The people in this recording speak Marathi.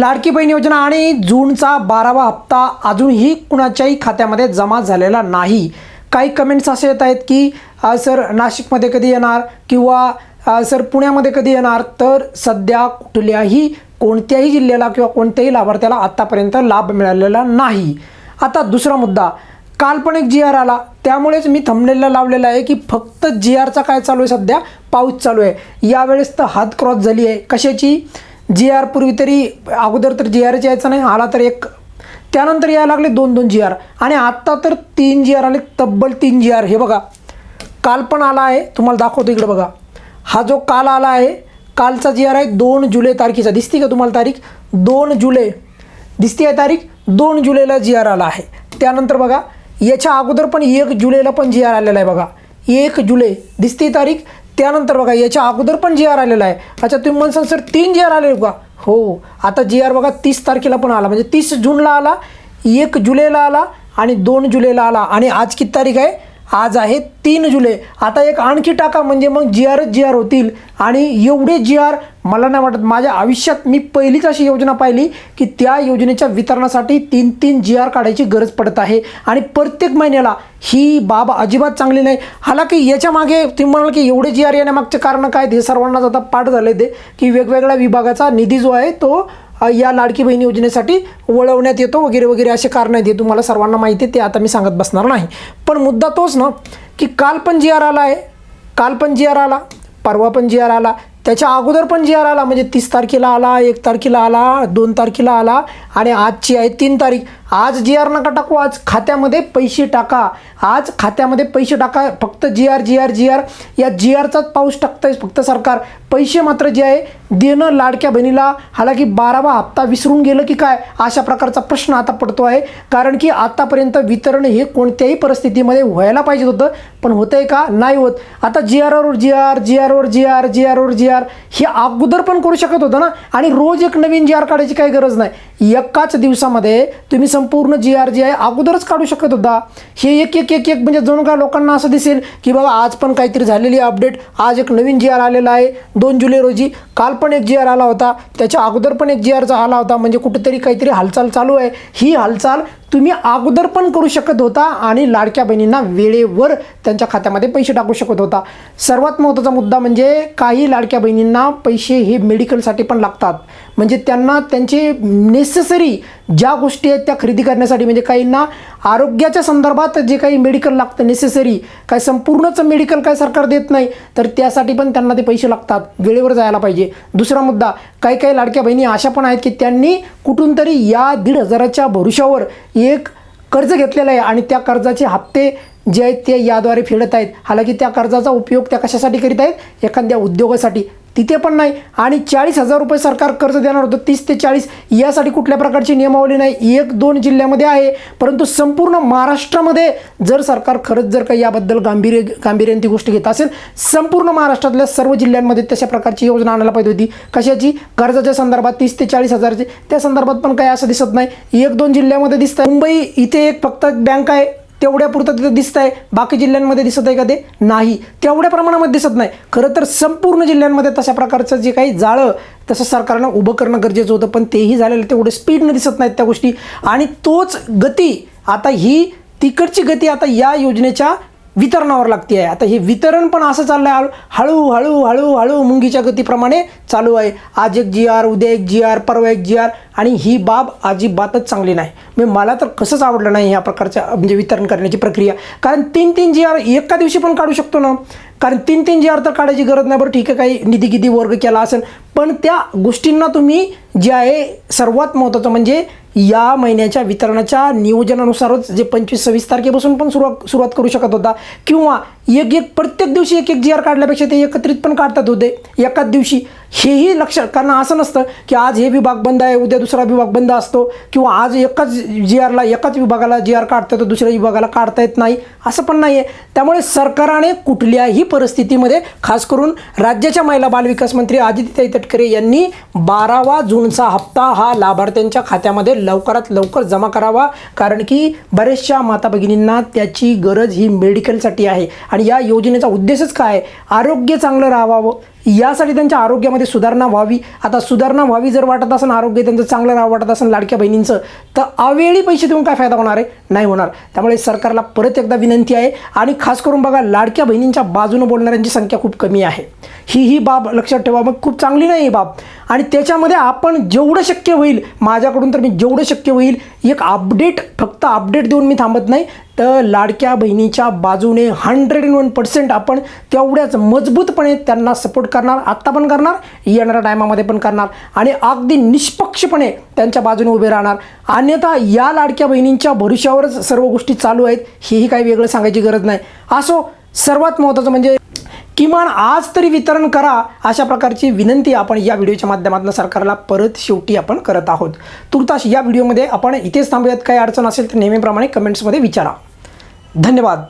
लाडकी बहीण योजना आणि जूनचा बारावा हप्ता अजूनही कुणाच्याही खात्यामध्ये जमा झालेला नाही. काही कमेंट्स असे येत आहेत की सर नाशिकमध्ये कधी येणार किंवा सर पुण्यामध्ये कधी येणार? तर सध्या कुठल्याही कोणत्याही जिल्ह्याला किंवा कोणत्याही लाभार्थ्याला आत्तापर्यंत लाभ मिळालेला नाही. आता दुसरा मुद्दा. काल्पनिक जी आर आला. त्यामुळेच मी थंबनेलला लावलेला आहे की फक्त जी आरचा काय चालू आहे सध्या? पाऊस चालू आहे. यावेळेस तर हात क्रॉस झाली आहे. कशाची? जी आर पूर्वी तरी अगोदर तर जी आरच यायचं नाही आला तर एक. त्यानंतर यायला लागले दोन दोन जी आर आणि आत्ता तर तीन जी आर आले तब्बल तीन जी आर हे बघा. काल पण आला आहे तुम्हाला दाखवतो इकडे बघा. हा जो काल आला आहे कालचा जी आर आहे दोन जुलै तारखेचा. दिसते का तुम्हाला तारीख? दोन जुलै. दिसते आहे तारीख? दोन जुलैला जी आर आला आहे. त्यानंतर बघा याच्या अगोदर पण एक जुलैला पण जी आर आलेला आहे बघा. एक जुलै. दिसते तारीख? त्यानंतर बघा याच्या अगोदर पण जी आर आलेला आहे. अच्छा तुम्ही म्हणसाल सर तीन जी आर आले का? हो आता जी आर बघा तीस तारखेला पण आला. म्हणजे तीस जूनला आला एक जुलैला आला आणि दोन जुलैला आला. आणि आज किती तारीख आहे? आज आहे तीन जुलै. आता एक आणखी टाका म्हणजे मग जी आरच जी आर होतील. आणि एवढे जी आर मला नाही वाटत माझ्या आयुष्यात मी पहिलीच अशी योजना पाहिली की त्या योजनेच्या वितरणासाठी तीन तीन जी आर काढायची गरज पडत आहे. आणि प्रत्येक महिन्याला ही बाब अजिबात चांगली नाही. हालाकी याच्या मागे तुम्ही म्हणाल की एवढे जी आर येण्यामागचे कारण काय ते सर्वांनाच आता पाठ झाले ते की वेगवेगळ्या विभागाचा निधी जो आहे तो या लाडकी बहीण योजनेसाठी वळवण्यात येतो वगैरे वगैरे असे कारण आहेत हे तुम्हाला सर्वांना माहिती आहे ते आता मी सांगत बसणार नाही. पण मुद्दा तोच ना की काल पण जी आर आला आहे काल पण जी आर आला परवा पण जी आर आला त्याच्या अगोदर पण जी आर आला म्हणजे तीस तारखेला आला एक तारखेला आला दोन तारखेला आला आणि आजची आहे तीन तारीख. आज जी आर नका टाकू आज खात्यामध्ये पैसे टाका. आज खात्यामध्ये पैसे टाका फक्त G R G R G R या जी आरचाच पाऊस टाकतंय फक्त सरकार. पैसे मात्र जे आहे देणं लाडक्या बहिणीला. हालाकी बारावा हप्ता विसरून गेलं की काय? अशा प्रकारचा प्रश्न आता पडतो आहे. कारण की आतापर्यंत वितरण हे कोणत्याही परिस्थितीमध्ये व्हायला पाहिजे होतं पण होतंय का? नाही होत. आता जी आरवर जी आर जी आरवर जी आर जी आरवर जी आर हे अगोदर पण करू शकत होतं ना? आणि रोज एक नवीन जी आर काढायची काही गरज नाही. एकाच दिवसामध्ये तुम्ही संपूर्ण जी आर जी आहे अगोदरच काढू शकत होता. हे एक एक एक एक म्हणजे जणू काय लोकांना असं दिसेल की बाबा आज पण काहीतरी झालेली अपडेट आज एक नवीन जी आर आलेला आहे. दोन जुलै रोजी. काल पण एक जी आर आला होता. त्याच्या अगोदर पण एक जी आरचा आला होता. म्हणजे कुठेतरी काहीतरी हालचाल चालू आहे. ही हालचाल तुम्ही अगोदर पण करू शकत होता आणि लाडक्या बहिणींना वेळेवर त्यांच्या खात्यामध्ये पैसे टाकू शकत होता. सर्वात महत्त्वाचा मुद्दा म्हणजे काही लाडक्या बहिणींना पैसे हे मेडिकलसाठी पण लागतात. म्हणजे त्यांना त्यांचे नेसेसरी ज्या गोष्टी आहेत त्या खरेदी करण्यासाठी म्हणजे काहींना आरोग्याच्या संदर्भात जे काही मेडिकल लागतं नेसेसरी काय संपूर्णच मेडिकल काय सरकार देत नाही तर त्यासाठी पण त्यांना ते पैसे लागतात. वेळेवर जायला पाहिजे. दुसरा मुद्दा काही काही लाडक्या बहिणी अशा पण आहेत की त्यांनी कुठून तरी या दीड हजाराच्या भरोशावर एक कर्ज घेतलेलं आहे आणि त्या कर्जाचे हप्ते जे आहेत ते याद्वारे फेडत आहेत. हालाकी त्या कर्जाचा उपयोग त्या कशासाठी करीत आहेत? एखाद्या उद्योगासाठी. तिथे पण नाही. आणि चाळीस हजार रुपये सरकार कर्ज देणार होतं. तीस ते चाळीस यासाठी कुठल्या प्रकारची नियमावली नाही. एक दोन जिल्ह्यामध्ये आहे. परंतु संपूर्ण महाराष्ट्रामध्ये जर सरकार खरंच जर काही याबद्दल गांभीर्य गांभीर्याने ती गोष्ट घेत असेल संपूर्ण महाराष्ट्रातल्या सर्व जिल्ह्यांमध्ये तशा प्रकारची योजना आणायला पाहिजे होती. कशाची? कर्जाच्या संदर्भात तीस ते चाळीस हजारची. त्या संदर्भात पण काही असं दिसत नाही. एक दोन जिल्ह्यामध्ये दिसतं मुंबई इथे एक फक्त बँक आहे. तेवढ्यापुरतं तिथं दिसत आहे बाकी जिल्ह्यांमध्ये दिसत आहे का ते? नाही. तेवढ्या प्रमाणामध्ये दिसत नाही. खरं तर संपूर्ण जिल्ह्यांमध्ये तशा प्रकारचं जे काही जाळं तसं सरकारनं उभं करणं गरजेचं होतं पण तेही झालेलं तेवढं स्पीडनं दिसत नाहीत त्या गोष्टी. आणि तोच गती आता ही तिकडची गती आता या योजनेच्या वितरणावर लागते आहे. आता हे वितरण पण असं चाललं आहे हळू हळू हळू हळू मुंगीच्या गतीप्रमाणे चालू आहे. आज एक जी आर उद्या एक जी आर परवा एक जी आर आणि ही बाब अजिबातच चांगली नाही. म्हणजे मला तर कसंच आवडलं नाही ह्या प्रकारच्या म्हणजे वितरण करण्याची प्रक्रिया. कारण तीन तीन जी आर एका दिवशी पण काढू शकतो ना. कारण तीन तीन जी आर तर काढायची गरज नाही बरं. ठीक आहे काही निधी किती वर्ग केला असेल. पण त्या गोष्टींना तुम्ही जे आहे सर्वात महत्त्वाचं म्हणजे या महिन्याच्या वितरणाच्या नियोजनानुसारच जे पंचवीस सव्वीस तारखेपासून पण सुरुवात सुरुवात करू शकत होता. किंवा एक एक प्रत्येक दिवशी एक एक जी आर काढल्यापेक्षा ते एकत्रित पण काढतात होते. एकाच दिवशी. हेही लक्षात कारण असं नसतं की आज हे विभाग बंद आहे उद्या दुसरा विभाग बंद असतो. किंवा आज एकाच जी आरला एकाच विभागाला जी आर काढता तर दुसऱ्या विभागाला काढता येत नाही. असं पण नाही आहे त्यामुळे सरकारने कुठल्याही परिस्थितीमध्ये खास करून राज्याच्या महिला बालविकास मंत्री आदित्यताई तटकरे यांनी बारावा जूनचा हप्ता हा लाभार्थ्यांच्या खात्यामध्ये लवकरात लवकर जमा करावा कारण की बऱ्याचशा माता भगिनींना त्याची गरज ही मेडिकलसाठी आहे. आणि या योजनेचा उद्देशच काय? आहे आरोग्य चांगलं राहावं. यासाठी त्यांच्या आरोग्यामध्ये सुधारणा व्हावी. आता सुधारणा व्हावी जर वाटत असेल आरोग्य त्यांचं चांगलं राह वाटत असेल लाडक्या बहिणींचं तर अवेळी पैसे देऊन काय फायदा होणार आहे? नाही होणार. त्यामुळे सरकारला परत एकदा विनंती आहे आणि खास करून बघा लाडक्या बहिणींच्या बाजूनं बोलणाऱ्यांची संख्या खूप कमी आहे. ही ही बाब लक्षात ठेवा. मग खूप चांगली नाही ही बाब. आणि त्याच्यामध्ये आपण जेवढं शक्य होईल माझ्याकडून तर मी जेवढं शक्य होईल एक अपडेट फक्त अपडेट देऊन मी थांबत नाही. तर लाडक्या बहिणीच्या बाजूने हंड्रेड अँड वन पर्सेंट आपण तेवढ्याच मजबूतपणे त्यांना सपोर्ट करणार आत्ता पण करणार येणाऱ्या टायमामध्ये पण करणार. आणि अगदी निष्पक्षपणे त्यांच्या बाजूने उभे राहणार. अन्यथा या लाडक्या बहिणींच्या भविष्यावरच सर्व गोष्टी चालू आहेत हेही काही वेगळं सांगायची गरज नाही. असो सर्वात महत्त्वाचं म्हणजे किमान आज तरी वितरण करा अशा प्रकारची विनंती आपण या व्हिडिओच्या माध्यमातून सरकारला परत शेवटी आपण करत आहोत. तुर्तास या व्हिडिओमध्ये आपण इथेच थांबूयात. काही अडचण असेल तर नेहमीप्रमाणे कमेंट्समध्ये विचारा. धन्यवाद.